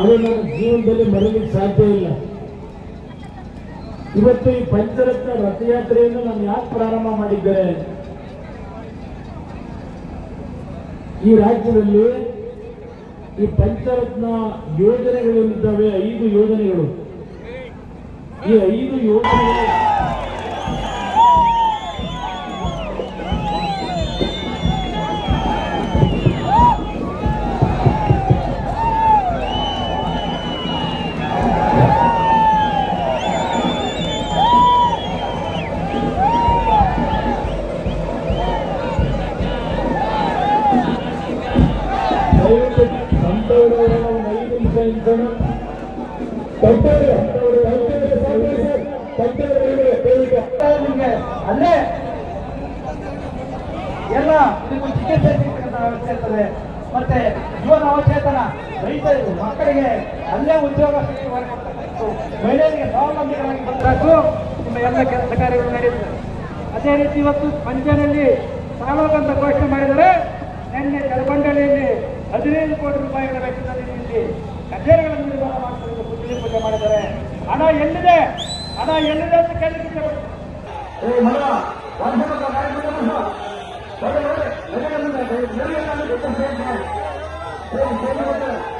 ಅದು ನನ್ನ ಜೀವನದಲ್ಲಿ ಮರಲಿಕ್ಕೆ ಸಾಧ್ಯ ಇಲ್ಲ. ಇವತ್ತು ಈ ಪಂಚರತ್ನ ರಥಯಾತ್ರೆಯನ್ನು ನಾನು ಯಾಕೆ ಪ್ರಾರಂಭ ಮಾಡಿದ್ದೇನೆ ಈ ರಾಜ್ಯದಲ್ಲಿ ಈ ಪಂಚರತ್ನ ಯೋಜನೆಗಳೇನಿದ್ದಾವೆ ಐದು ಯೋಜನೆಗಳು. ಈ ಐದು ಯೋಜನೆಗಳು ನಿಮ್ಗೆ ಅಲ್ಲೇ ಎಲ್ಲ ಇದಕ್ಕೂ ಚಿಕಿತ್ಸೆ ಸಿಗ್ತಕ್ಕಂಥ ಮತ್ತೆ ಜೀವನ ರೈತರು, ಮಕ್ಕಳಿಗೆ ಅಲ್ಲೇ ಉದ್ಯೋಗ ಮಹಿಳೆಯರಿಗೆ ಸ್ವಾವಲಂಬಿಗಳಾಗಿ ಬಂದಾಗ ನಿಮ್ಮ ಎಲ್ಲ ಕೆಲಸ ಕಾರ್ಯಗಳು ನಡೆಯುತ್ತದೆ ಅದೇ ರೀತಿ ಇವತ್ತು ಪಂಚನಲ್ಲಿ ಸಾಲೋಗಂತ ಘೋಷಣೆ ಮಾಡಿದರೆ ನಿನ್ನೆ ಕಲಬಂಡಳಿಯಲ್ಲಿ ಹದಿನೈದು ಕೋಟಿ ರೂಪಾಯಿಗಳ ವೆಚ್ಚದಲ್ಲಿ ನಿಲ್ಲಿ ಕಚೇರಿಗಳ ನಿರ್ಮಾಣ ಮಾಡಿಸಲಿಕ್ಕೆ ಪುತ್ಳಿ ಪೂಜೆ ಮಾಡಿದ್ದಾರೆ ಹಣ ಎಲ್ಲಿದೆ ಹಣ ಎಲ್ಲಿದೆ ಅಂತ ಕೇಳಿದ್ರು ಕಾರ್ಯಕ್ರಮ